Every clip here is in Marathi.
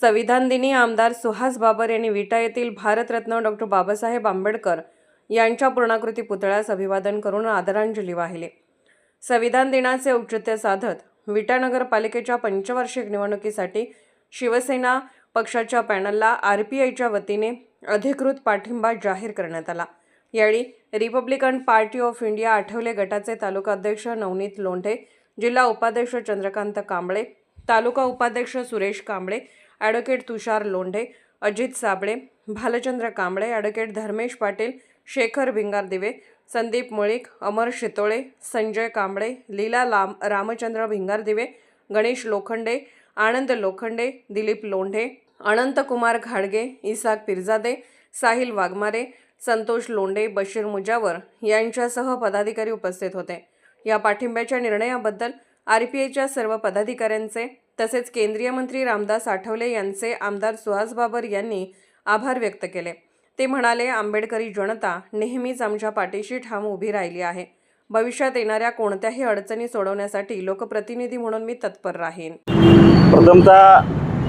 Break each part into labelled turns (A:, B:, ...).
A: संविधान दिनी आमदार सुहास बाबर यांनी विटा येथील भारतरत्न डॉक्टर बाबासाहेब आंबेडकर यांच्या पूर्णाकृती पुतळ्यास अभिवादन करून आदरांजली वाहिली. संविधान दिनाचे औचित्य साधत विटा नगरपालिकेच्या पंचवार्षिक निवडणुकीसाठी शिवसेना पक्षाच्या पॅनलला आर पी आयच्या वतीने अधिकृत पाठिंबा जाहीर करण्यात आला. यावेळी Republican party of India Athawale गटाचे तालुका अध्यक्ष नवनीत लोंढे जिल्हा उपाध्यक्ष चंद्रकांत कांबळे तालुका उपाध्यक्ष सुरेश कांबळे ॲडव्होकेट तुषार लोंढे अजित साबळे भालचंद्र कांबळे ॲडव्होकेट धर्मेश पाटील शेखर भिंगार दिवे संदीप मुळीक अमर शितोळे संजय कांबळे लीला लाम रामचंद्र भिंगार दिवे गणेश लोखंडे आनंद लोखंडे दिलीप लोंढे अनंतकुमार घाडगे इसाक पिरजादे साहिल वाघमारे संतोष लोंढे बशीर मुजावर यांच्यासह पदाधिकारी उपस्थित होते. या पाठिंब्याच्या निर्णयाबद्दल आर पी आयच्या सर्व पदाधिकाऱ्यांचे तसेच केंद्रीय मंत्री रामदास आठवले यांचे आमदार सुहास बाबर यांनी आभार व्यक्त केले. ते म्हणाले आंबेडकरी जनता नेहमीच आमच्या पाठीशी ठाम उभी राहिली आहे. भविष्यात येणाऱ्या कोणत्याही अडचणी सोडवण्यासाठी लोकप्रतिनिधी म्हणून मी तत्पर राहीन.
B: प्रथमतः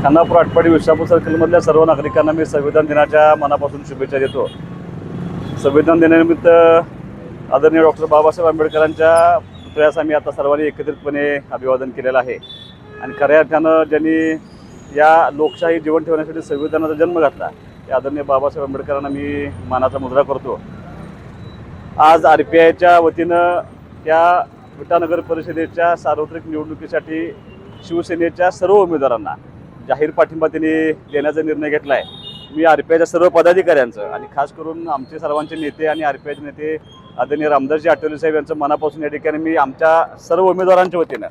B: खानापूर आटपाडी विशापूर सर्कलमधल्या सर्व नागरिकांना मी संविधान दिनाच्या मनापासून शुभेच्छा देतो. संविधान दिनानिमित्त आदरणीय डॉक्टर बाबासाहेब आंबेडकरांच्या पुतळ्यास आम्ही आता सर्वांनी एकत्रितपणे अभिवादन केलेलं आहे. आणि खऱ्या अर्थानं ज्यांनी या लोकशाही जीवन ठेवण्यासाठी संविधानाचा जन्म घातला त्या आदरणीय बाबासाहेब आंबेडकरांना मी मानाचा मुद्रा करतो. आज आर पी आयच्या वतीनं त्या विटानगर परिषदेच्या सार्वत्रिक निवडणुकीसाठी शिवसेनेच्या सर्व उमेदवारांना जाहीर पाठिंबा त्यांनी देण्याचा निर्णय घेतला आहे मी आर पी आयच्या सर्व पदाधिकाऱ्यांचं आणि खास करून आमचे सर्वांचे नेते आणि आर पी आयचे नेते आदरणीय रामदासजी आठवले साहेब यांचं मनापासून या ठिकाणी मी आमच्या सर्व उमेदवारांच्या वतीनं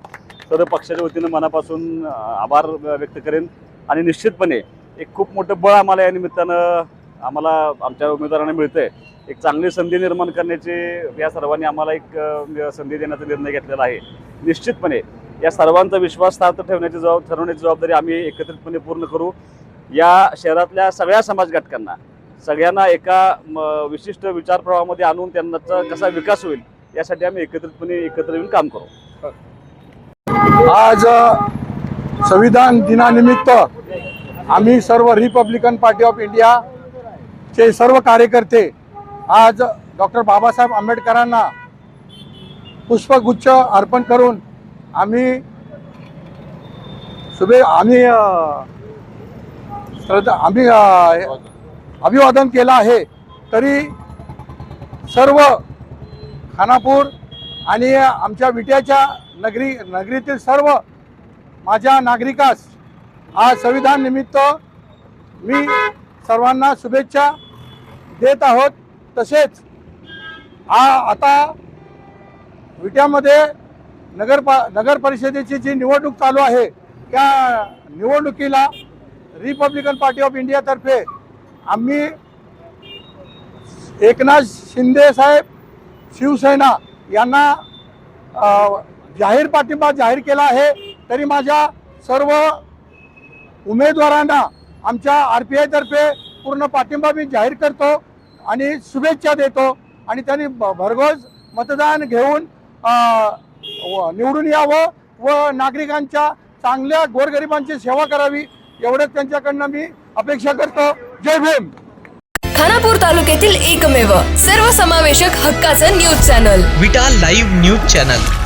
B: सर्व पक्षाच्या वतीनं मनापासून आभार व्यक्त करेन. आणि निश्चितपणे एक खूप मोठं बळ आम्हाला या निमित्तानं आम्हाला आमच्या उमेदवारांना मिळतंय. एक चांगली संधी निर्माण करण्याची या सर्वांनी आम्हाला एक म्हणजे संधी देण्याचा निर्णय घेतलेला आहे. निश्चितपणे या सर्वांचा विश्वासार्थ ठेवण्याची जबाब ठरवण्याची जबाबदारी आम्ही एकत्रितपणे पूर्ण करू. या शहरातल्या सगळ्या समाज घटकांना सगळ्यांना एका म, विशिष्ट विचार प्रवाहामध्ये आणून त्यांचा कसा विकास होईल यासाठी आम्ही एकत्रितपणे एकत्र येऊन काम करू.
C: आज संविधान दिनानिमित्त आम्ही सर्व रिपब्लिकन पार्टी ऑफ इंडिया चे सर्व कार्यकर्ते आज डॉक्टर बाबासाहेब आंबेडकरांना पुष्पगुच्छ अर्पण करून आम्ही शुभे आम्ही श्रद्धा आम्ही अभिवादन केलं आहे. तरी सर्व खानापूर आणि आमच्या विट्याच्या नगरी नगरीतील सर्व माझ्या नागरिकास आज संविधान निमित्त मी सर्वांना शुभेच्छा देत आहोत. तसेच हा आता विट्यामध्ये नगर नगर परिषदेची जी निवडणूक चालू आहे त्या निवडणुकीला रिपब्लिकन पार्टी ऑफ इंडियातर्फे आम्ही एकनाथ शिंदे साहेब शिवसेना यांना जाहीर पाठिंबा जाहीर केला आहे तरी माझ्या सर्व उमेदवारांना आमच्या आर पी आयतर्फे पूर्ण पाठिंबा मी जाहीर करतो आणि शुभेच्छा देतो आणि त्यांनी भरघोस मतदान घेऊन निवडून यावं व नागरिकांच्या चांगल्या गोरगरिबांची सेवा करावी एवढंच त्यांच्याकडनं मी अपेक्षा करतो. जय भीम!
D: खानापूर तालुक्यातील एकमेव सर्वसमावेशक हक्काचं news channel.
E: Vita live news channel.